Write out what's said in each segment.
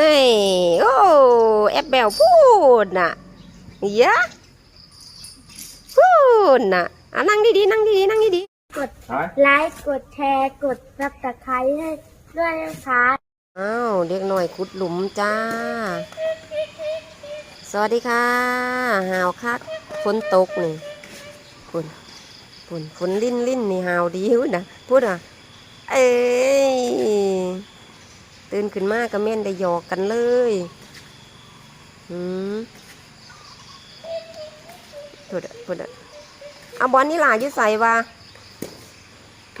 นี่ โอ้ แอบแบวพูดน่ะยะพูดน่ะอะนั่งดีๆนั่งดีๆนั่งดีกดฮะไลค์กดแชร์กดซับสไครต์ให้ด้วยนะคะๆอ้าวเด็กหน่อยขุดหลุมจ้า สวัสดีค่ะ หาวคักฝนตกนี่ฝนฝนฝนลิ้นลิ้นนี่หาวดีอยู่นะพูดอะ เอ้ย ตื่นขึ้นมากก็แม่นได้หยอกกันเลยหืมพูดอะพูดอะเอาบอลนี่หลาอยู่ใส่วะ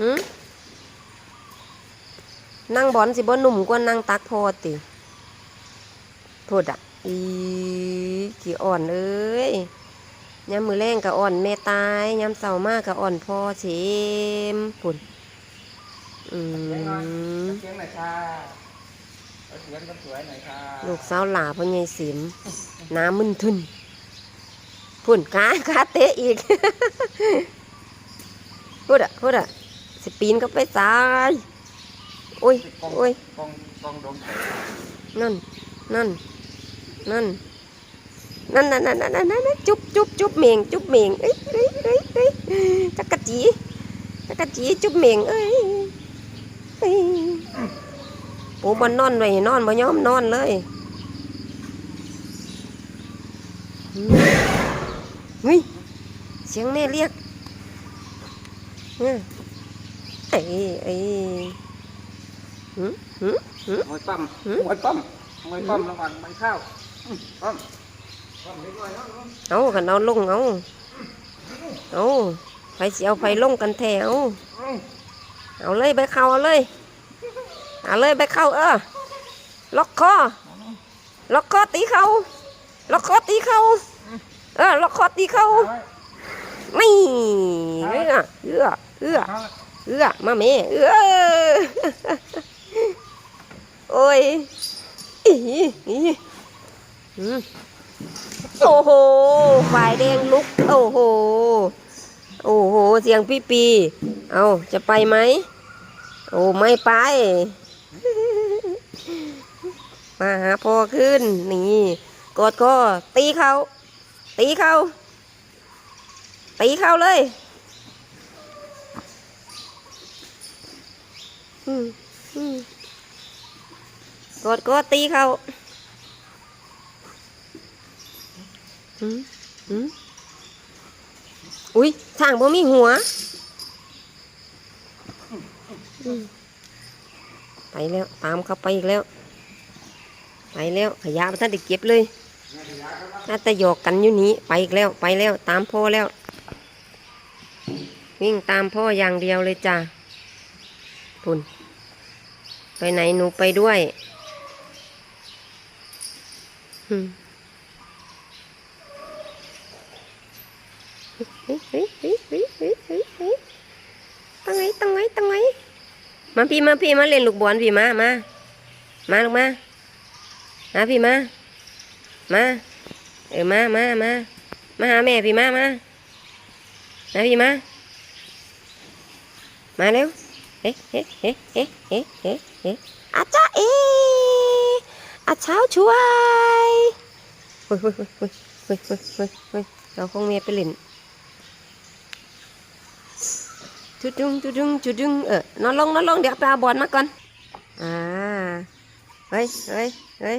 หืมนั่งบอลสิบ่หนุ่มกว่านั่งตักพอติพูดอะอีขี้อ่อนเอ้ยยามมือแรงก็อ่อนแม่ตายยามเสามากก็อ่อนพอเชมปุ่น อืม สียงหน่อยค่ะเอาเสียงกันสวยหน่อยค่ะลูกสาวหลาพ่อใหญ่สิม น้ำมึนทึนพุ่นขาขาเตะอีก พูดอะพูดอะสิปีนก็ไปซ้ายโอ้ยกองโอ้ยกองกองดมนั่นนั่น นั่น นั่น นั่นนั่นนั่นนั่นนั่นจุ๊บจุ๊บจุ๊บเมงจุ๊บเมงเอ้ยเอ้ยเอ้ยเอ้ยจักกะจีจักกะจีจุ๊บเมงเอ้ยเอ้ย ปูบนนอนไว้นอนบ่ยอมนอนเลยอืมเฮ้ยเสียงแม่เรียกเอ้ยเอ้ยเอ้ยหืมหืมหืมมวยปั้มหืมมวยปั้มมวยปั้มระหว่างใบข้าวอืมปั้มปั้มเล็กน้อยเนาะเอากันเอาลงเอาเอาไฟเสียวไฟลงกันแถวอืมเอาเลยไปเข้าเอาเลย เอาเลยไปเข้าเออ ล็อกคอ ล็อกคอตีเขา ล็อกคอตีเขา เออ ล็อกคอตีเขาไว้นี่เอื้อเอื้อเอื้อเอาไว้เอื้อมาเมเอื้อโอ้ยอีอีอืมโอ้โห ฝ่ายแดงลุก โอ้โห โอ้โห เสียงพี่ปี เอาจะไปไหม โอ้ ไม่ไป มาหาพ่อขึ้น นี่กดก็ตีเขา ตีเขา ตีเขาเลยกดก็ตีเขาอุ้ยช่างบ่มีหัวอืม ไปแล้วตามเขาไปอีกแล้ว ไปแล้วขยะท่านได้เก็บเลยน่าจะหยอกกันอยู่นี้ไปอีกแล้วไปแล้ว ตามพ่อแล้ว วิ่งตามพ่ออย่างเดียวเลยจ้ะพุ่นไปไหนหนูไปด้วยอืมเฮ้ยเฮ้ยเฮ้ยเฮ้ยเฮ้ยเฮ้ยเฮ้ยตั้งไงตั้งไงตั้ มาพี่มาพี่มาเล่นลูกบอลพี่มามามาลูกมามาพี่มามาเออมามามามาหาแม่พี่มามามาพี่มามาเร็วเอ๊ะเอ๊ะเอ๊ะเอ๊ะเอ๊ะเอ๊ะเอ๊ะอาจ้าเอ๊ะอาเช้าช่วยเฮ้ยเฮ้ยเฮ้ยเฮ้ยเฮ้ยเฮ้ยเราคงเมียไปเล่น จุดดึงจุดดึงจุดดึงเออนอนลงนอนลงเดี๋ยวไปเอาบอลมาก่อนอ่าเฮ้ยเฮ้ยเฮ้ย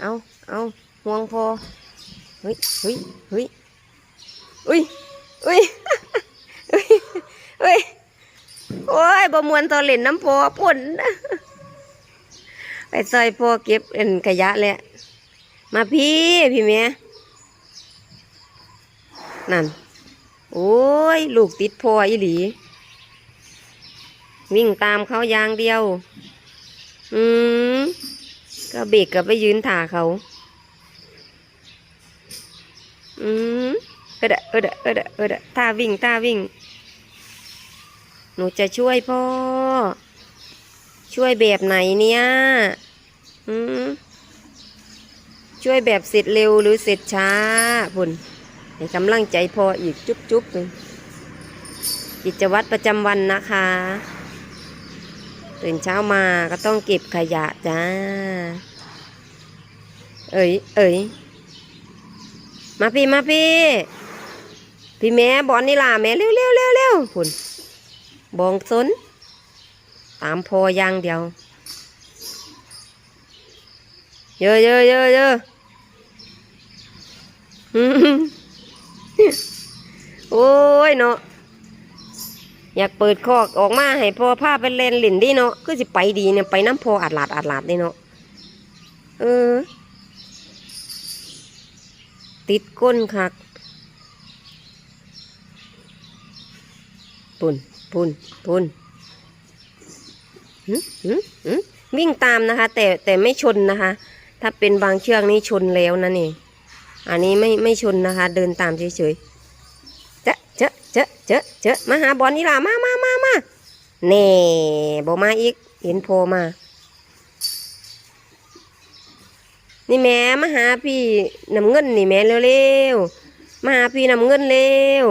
เอาเอาห่วงพอเฮ้ยเฮ้ยเฮ้ยอุ้ยอุ้ยเฮ้ยเฮ้ยโอ้ยบ่มวนตอเล่นน้ำพอพ่นไปซอยพ่อเก็บเอ็นขยะแหละมาพี่พี่แม่นั่น โอ้ย ลูกติดพ่ออีหลี วิ่งตามเขาอย่างเดียว อืมก็เบรกกับไปยืนถ่าเขา อืมเออเดะเออเดะเออเดะเออเดะท่าวิ่งท่าวิ่ง หนูจะช่วยพ่อ ช่วยแบบไหนเนี่ยอืมช่วยแบบเสร็จเร็วหรือเสร็จช้าพุ่นให้กำลังใจพออีกจุ๊บจุ๊บเลยกิจวัตรประจำวันนะคะ ตื่นเช้ามาก็ต้องเก็บขยะจ้า เอ้ยเอ้ยมาพี่มาพี่ พี่แม่บอลนี่ล่ะแม่เร็วเร็วเร็วเร็วพุ่นบองซนตามพอย่างเดียวเยอะเยอะเยอะเยอะอืมโอ้ยเนาะ อยากเปิดคอกออกมาให้พ่อพาไปเล่นหลินดิเนาะก็สิไปดีเนี่ยไปน้ำพออัดหลาดอัดหลาดดิเนาะเออ ติดก้นคักปุ่นปุ่นปุ่นหึหึหึวิ่งตามนะคะ แต่แต่ไม่ชนนะคะ ถ้าเป็นบางเชือกนี่ชนแล้วนะนี่ อันนี้ไม่ไม่ชนนะคะ เดินตามเฉยๆ เจ๊ะเจ๊ะเจ๊ะเจ๊ะมาหาบอลนี่ล่ะมามามามาเน่บอมาอีกเห็นโพมา นี่แม่มาหาพี่น้ำเงินนี่แม่เร็วๆมาหาพี่น้ำเงินเร็ว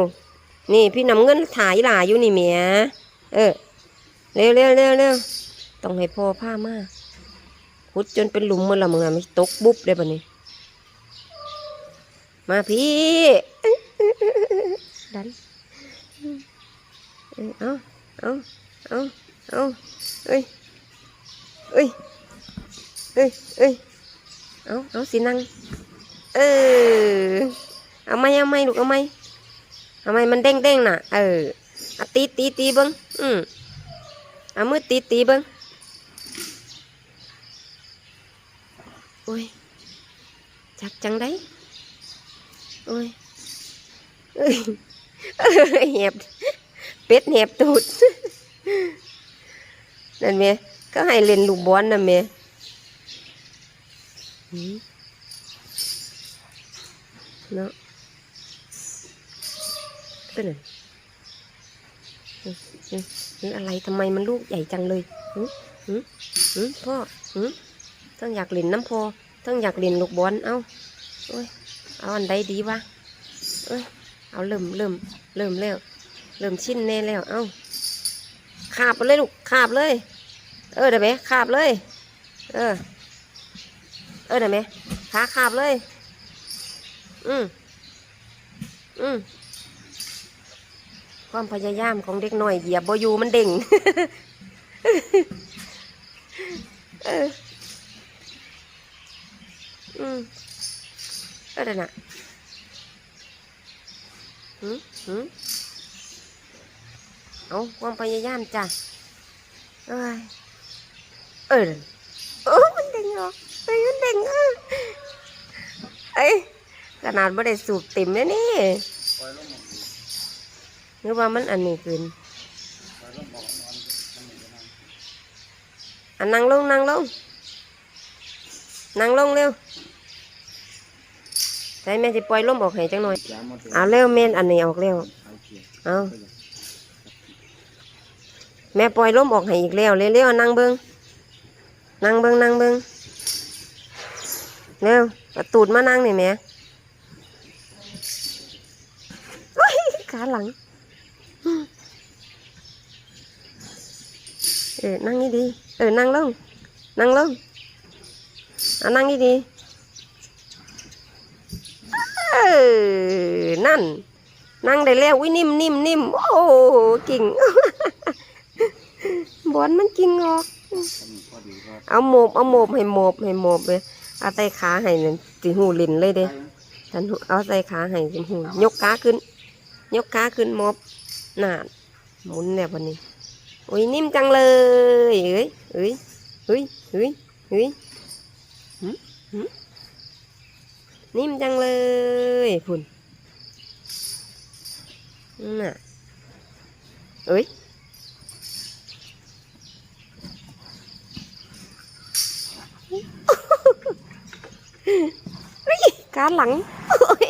นี่พี่น้ำเงินถ่ายหลาอยู่นี่แม่เออเร็วเร็วเร็วเร็วต้องให้พ่อผ้ามาขุดจนเป็นหลุมมันละเมึงอไม่ตกบุ๊บเลยปะนี่มาพี่ ดัน เออเอาเอาเอาเอาเอ้ยเอ้ยเอ้ยเอ้ยเอาเอาสินั่งเออเอาไหมเอาไหมลูกเอาไหมเอาไหมมันเด้งเด้งน่ะ เออเอาตีตีตีเบิ้งอืมเอามือตีตีเบิ้งโอ้ยจักจังได้โอ้ยเอ้ย เห็บเป็ดเห็บตูดนั่นเมก็ให้เล่นลูกบอลนะเมเนาะเป็นไงอะไรทำไมมันลูกใหญ่จังเลยหืมหืมหืมพ่อหืมต้องอยากเล่นน้ำพอต้องอยากเล่นลูกบอลเอาโอ้ยเอาอันใดดีวะเอ้ยเอาเริ่มเริ่ม เริ่มแล้ว เริ่มชินแน่แล้ว เอาคาบไปเลยลูกคาบเลย เออเดี๋ยวไหมคาบเลย เออ เออได้ไหมขาขาบเลย อืมอืมความพยายามของเด็กหน่อยเหยียบบอยู่มันเด้งเออ อืมเออเดี๋ยวนะหืม หืมเอาความพยายามจ้ะเอ้ยเออโอ้มันเด้งออกเฮ้ยมันเด้งอะเอ้ยขนาดไม่ได้สูบเต็มเลยนี่ปล่อยลงหมดนึกว่ามันอันนี้ขึ้นปล่อยลงบอกนอนอันนั่งลงนั่งลงนั่งลงเร็ว ใช่แม่จะปล่อยลมออกให้จังหน่อยยาหมดเลยเอาเร็วแม่นอันนี้ออกเร็วเอาเขียนเอาแม่ปล่อยลมออกให้อีกแล้วเร็วๆนั่งเบิ้งนั่งเบิ้งนั่งเบิ้งเร็วเอาตูดมานั่งนี่แม่โอ้ยขาหลังเออนั่งนี่ดี เออนั่งลงนั่งลงเอานั่งนี่ดีเออนั่น นั่งได้แล้วอุ้ยนิ่มนิ่มนิ่มโอ้เก่งบอลมันกิ่งออกพอเอาโมบเอาโมบให้โมบให้โมบเลยเอาใส่ขาให้นั่นสิหูลินเลยเด้ฉันเอาใส่ขาให้สิหูยกขาขึ้น ยกขาขึ้นโมบน่าหมุนเนี่ยวันนี้โอ้ยนิ่มจังเลยเอ้ยเอ้ยเอ้ยเอ้ยเอ้ยหืมหืม นิ่มจังเลยคุณน่ะเอ้ยขาหลังโอ้ย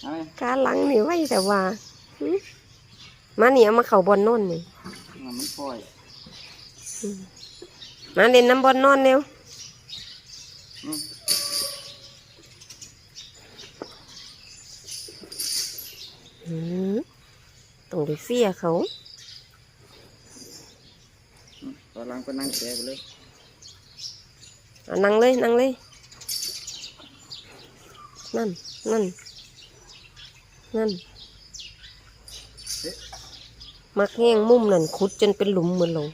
เอาไหมขาหลังนี่ไว้แต่ว่าหึมาเนี่ยมาเข่าบอลโน่นนี่เอามันปล่อยมาเล่นน้ำบอลโน่นเร็วอืมหืม ต้องได้เสียเขาอืมตอนหลังก็นั่งแกะไปเลยเอานั่งเลยนั่งเลย นั่น นั่น นั่นมักแห้งมุมนั่นขุดจนเป็นหลุมเหมือนลง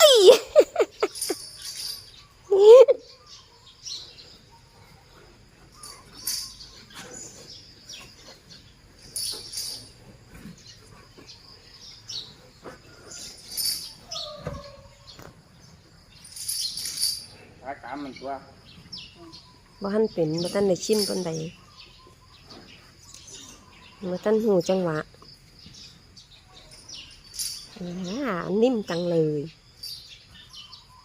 อี้ ขากามมันตัวบ้านเป็นบ้านได้ชิมปันใดบ้านหูจังหวะอ่านิ่มจังเลย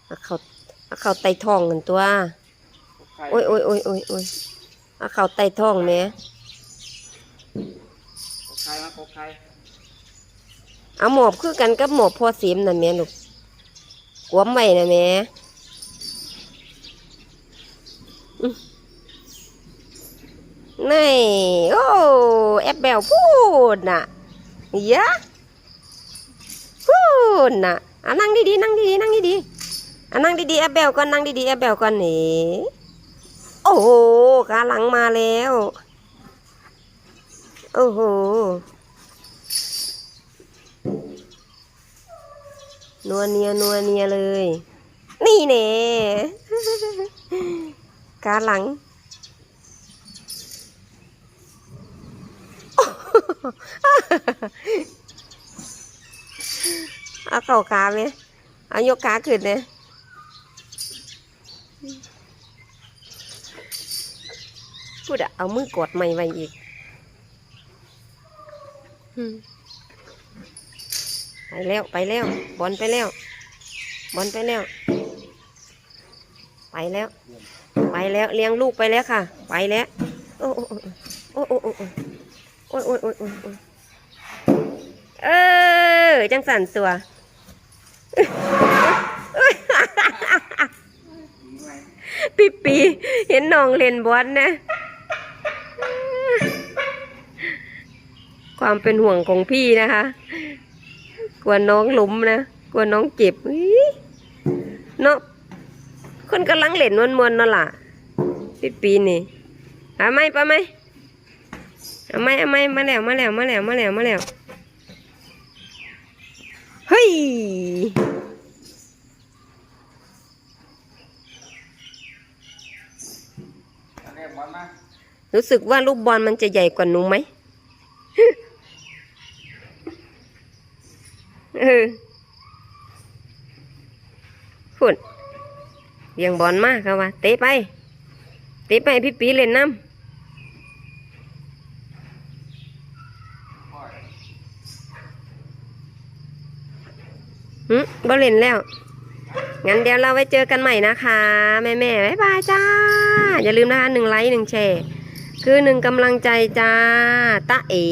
เอาเขาเอาเขาไตทองกันตัวไข่โอ้ยโอ้ยโอ้ยโอ้ยโอ้ยเอาเขาไตทองแหม่กกไข่มากกไข่เอาหมอบคือกันกับหมอบพอเสียมน่ะแหม่ลูกกวมไว้น่ะแหม่อื้อ นี่โอ้แอบแบวพูดน่ะยะพูดน่ะอะนั่งดีๆนั่งดีๆนั่งดีๆอะนั่งดีๆแอบแบวก่อนนั่งดีๆแอบแบวก่อนนี่โอ้โหขาหลังมาแล้วโอ้โหนัวเนียนัวเนียเลย นี่เน่กาหลัง เอาเข่าขาไหมเอายกขาขึ้นเนี่ยพูดอะเอามือกดไม่ไว้อีกอืมไปแล้วไปแล้ว บอลไปแล้ว บอลไปแล้ว ไปแล้ว ไปแล้วเลี้ยงลูกไปแล้วค่ะ ไปแล้ว โอ้โอ้โอ้โอ้ โอ้โอ้โอ้โอ้โอ้โอ้โอ้เออ จังสันตัวปีปีเห็นน้องเล่นบอลนะ ความเป็นห่วงของพี่นะคะ กลัวน้องลุมนะ กลัวน้องเจ็บเนาะคนกำลังเล่นมวนๆนั่นล่ะพี่ปีนี่เอาไหมปไหม เอาไหมเอาไหมมาแล้วมาแล้วมาแล้วมาแล้วมาแล้วเฮ้ยรู้สึกว่าลูกบอลมันจะใหญ่กว่าหนูไหมเออคุณเลี้ยงบอลมากครับว่าเตะไป เตะไปพี่ปีเล่นน้ำ หืมบ่เล่นแล้ว งั้นเดี๋ยวเราไว้เจอกันใหม่นะคะ แม่แม่บ๊ายบายจ้า อย่าลืมนะคะหนึ่งไลค์หนึ่งแชร์ คือหนึ่งกำลังใจจ้าตาเอ๋